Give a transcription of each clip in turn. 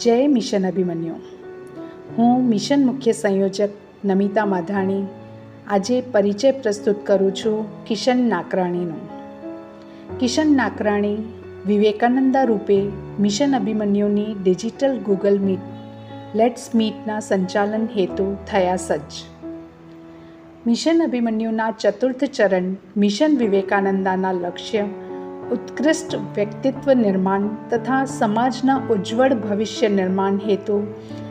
જય મિશન અભિમન્યુ. હું મિશન મુખ્ય સંયોજક નમિતા માધાણી આજે પરિચય પ્રસ્તુત કરું છું કિશન નાકરાણીનો. કિશન નાકરાણી વિવેકાનંદા રૂપે મિશન અભિમન્યુની ડિજિટલ ગૂગલ મીટ, લેટ્સ મીટના સંચાલન હેતુ થયા સજ્જ. મિશન અભિમન્યુના ચતુર્થ ચરણ મિશન વિવેકાનંદાના લક્ષ્ય ઉત્કૃષ્ટ વ્યક્તિત્વ નિર્માણ તથા સમાજના ઉજ્જવળ ભવિષ્ય નિર્માણ હેતુ.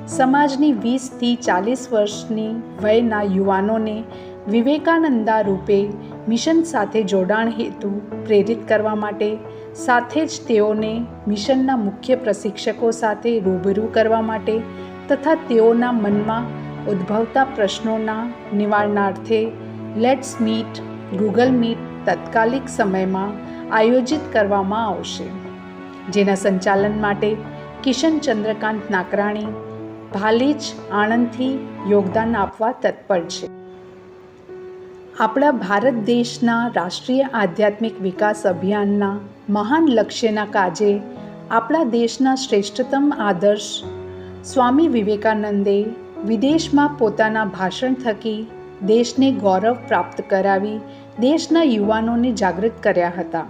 સમાજની વીસથી ચાલીસ વર્ષની વયના યુવાનોને વિવેકાનંદા રૂપે મિશન સાથે જોડાણ હેતુ પ્રેરિત કરવા માટે, સાથે જ તેઓને મિશનના મુખ્ય પ્રશિક્ષકો સાથે રૂબરૂ કરવા માટે તથા તેઓના મનમાં ઉદ્ભવતા પ્રશ્નોના નિવારણાર્થે લેટ્સ મીટ ગૂગલ મીટ તત્કાલિક સમયમાં આયોજિત કરવામાં આવશે. જેના સંચાલન માટે કિશન ચંદ્રકાંત નાકરાણી, ભાલીજ આણંદથી યોગદાન આપવા તત્પર છે. આપણા ભારત દેશના રાષ્ટ્રીય આધ્યાત્મિક વિકાસ અભિયાનના મહાન લક્ષ્યના કાજે આપણા દેશના શ્રેષ્ઠતમ આદર્શ સ્વામી વિવેકાનંદે વિદેશમાં પોતાના ભાષણ થકી દેશને ગૌરવ પ્રાપ્ત કરાવી દેશના યુવાનોને જાગૃત કર્યા હતા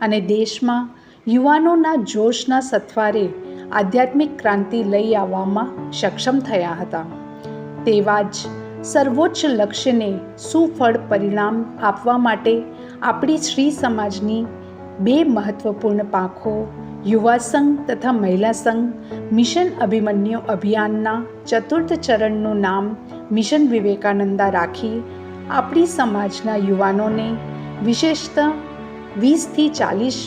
અને દેશમાં યુવાનોના જોશના સથવારે આધ્યાત્મિક ક્રાંતિ લઈ આવવામાં સક્ષમ થયા હતા. તેવા જ સર્વોચ્ચ લક્ષ્યને સુફળ પરિણામ આપવા માટે આપણી શ્રી સમાજની બે મહત્વપૂર્ણ પાંખો, યુવા સંઘ તથા મહિલા સંઘ, મિશન અભિમન્યુ અભિયાનના ચતુર્થ ચરણનું નામ મિશન વિવેકાનંદા રાખી આપણી સમાજના યુવાનોને, વિશેષતઃ વીસથી ચાલીસ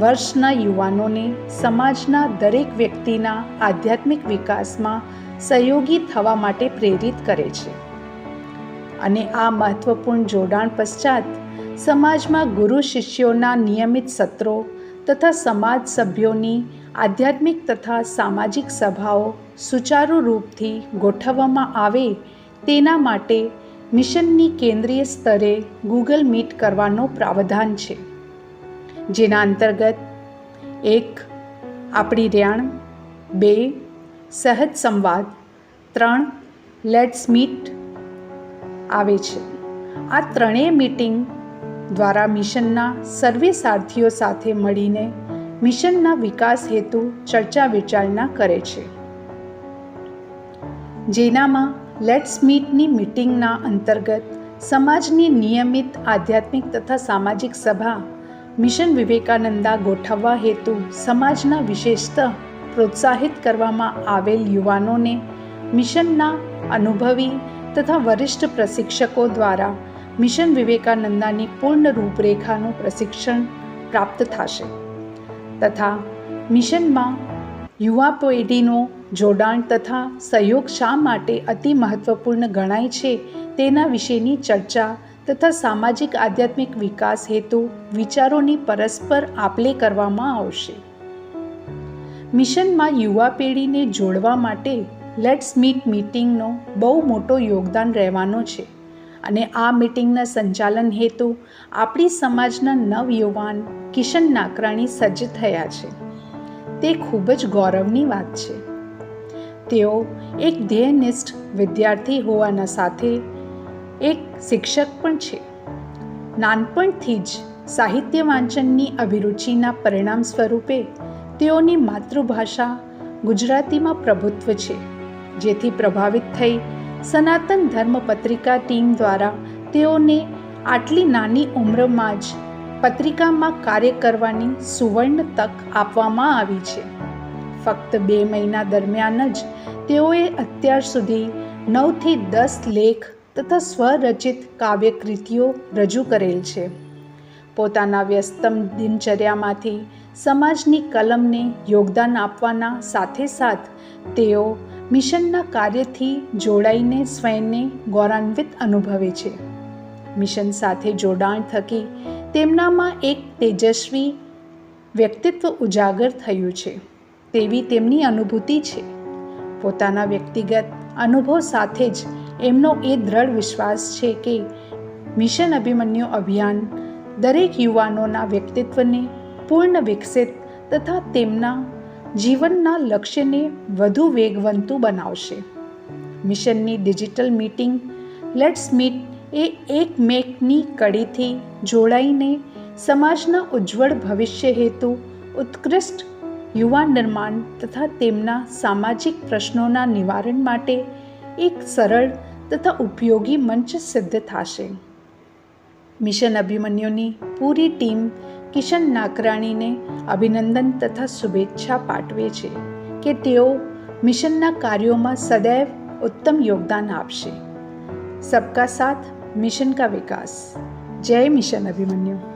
વર્ષના યુવાનોને, સમાજના દરેક વ્યક્તિના આધ્યાત્મિક વિકાસમાં સહયોગી થવા માટે પ્રેરિત કરે છે. અને આ મહત્વપૂર્ણ જોડાણ પશ્ચાત સમાજમાં ગુરુ શિષ્યોના નિયમિત સત્રો તથા સમાજ સભ્યોની આધ્યાત્મિક તથા સામાજિક સભાઓ સુચારુ રૂપથી ગોઠવવામાં આવે તેના માટે મિશનની કેન્દ્રીય સ્તરે ગૂગલ મીટ કરવાનો પ્રાવધાન છે. જેના અંતર્ગત એક, આપણી રેણ. બે, સહજ સંવાદ. ત્રણ લેટ્સ મીટ આવે છે. આ ત્રણેય મીટિંગ દ્વારા મિશનના સર્વે સારથીઓ સાથે મળીને મિશનના વિકાસ હેતુ ચર્ચા વિચારણા કરે છે. જેનામાં લેટ્સ મીટની મિટિંગના અંતર્ગત સમાજની નિયમિત આધ્યાત્મિક તથા સામાજિક સભા, મિશન વિવેકાનંદા ગોઠવવા હેતુ સમાજના વિશેષત પ્રોત્સાહિત કરવામાં આવેલ યુવાનોને મિશનના અનુભવી તથા વરિષ્ઠ પ્રશિક્ષકો દ્વારા મિશન વિવેકાનંદાની પૂર્ણ રૂપરેખાનું પ્રશિક્ષણ પ્રાપ્ત થશે. તથા મિશનમાં યુવા પેઢીનો જોડાણ તથા સહયોગ શા માટે અતિ મહત્ત્વપૂર્ણ ગણાય છે તેના વિશેની ચર્ચા તથા સામાજિક આધ્યાત્મિક વિકાસ હેતુ વિચારોની પરસ્પર આપલે કરવામાં આવશે. મિશનમાં યુવા પેઢીને જોડવા માટે લેટ્સ મીટ મીટિંગનો બહુ મોટો યોગદાન રહેવાનો છે અને આ મીટિંગના સંચાલન હેતુ આપણી સમાજના નવયુવાન કિશન નાકરાણી સજ્જ થયા છે. તે ખૂબ જ ગૌરવની વાત છે. તેઓ એક ધ્યેયનિષ્ઠ વિદ્યાર્થી હોવાના સાથે એક શિક્ષક પણ છે. નાનપણથી જ સાહિત્ય વાંચનની અભિરુચિના પરિણામ સ્વરૂપે તેઓની માતૃભાષા ગુજરાતીમાં પ્રભુત્વ છે, જેથી પ્રભાવિત થઈ સનાતન ધર્મ પત્રિકા ટીમ દ્વારા તેઓને આટલી નાની ઉંમરમાં જ પત્રિકામાં કાર્ય કરવાની સુવર્ણ તક આપવામાં આવી છે. ફક્ત બે મહિના દરમિયાન જ તેઓએ અત્યાર સુધી નવથી દસ લેખ તથા સ્વરચિત કાવ્યકૃતિઓ રજૂ કરેલ છે. પોતાના વ્યસ્તમ દિનચર્યામાંથી સમાજની કલમને યોગદાન આપવાના સાથે સાથ તેઓ મિશનના કાર્યથી જોડાઈને સ્વયંને ગૌરવાન્વિત અનુભવે છે. મિશન સાથે જોડાણ થકી તેમનામાં એક તેજસ્વી વ્યક્તિત્વ ઉજાગર થયું છે. તેવી તેમની અનુભૂતિ છે. પોતાના વ્યક્તિગત અનુભવ સાથે જ એમનો એ દ્રઢ વિશ્વાસ છે કે મિશન અભિમન્યુ અભિયાન દરેક યુવાનોના વ્યક્તિત્વને પૂર્ણ વિકસિત તથા તેમના જીવનના લક્ષ્યને વધુ વેગવંતું બનાવશે. મિશનની ડિજિટલ મીટિંગ લેટ્સ મીટ એ એક મેકની કડીથી જોડાઈને સમાજના ઉજ્જવળ ભવિષ્ય હેતુ ઉત્કૃષ્ટ યુવા નિર્માણ તથા તેમના સામાજિક પ્રશ્નોના નિવારણ માટે એક સરળ તથા ઉપયોગી મંચ સિદ્ધ થશે. મિશન અભિમન્યુની પૂરી ટીમ કિશન નાકરાણીને અભિનંદન તથા શુભેચ્છા પાઠવે છે કે તેઓ મિશનના કાર્યોમાં સદૈવ ઉત્તમ યોગદાન આપશે. સબકા સાથ મિશન કા વિકાસ. જય મિશન અભિમન્યુ.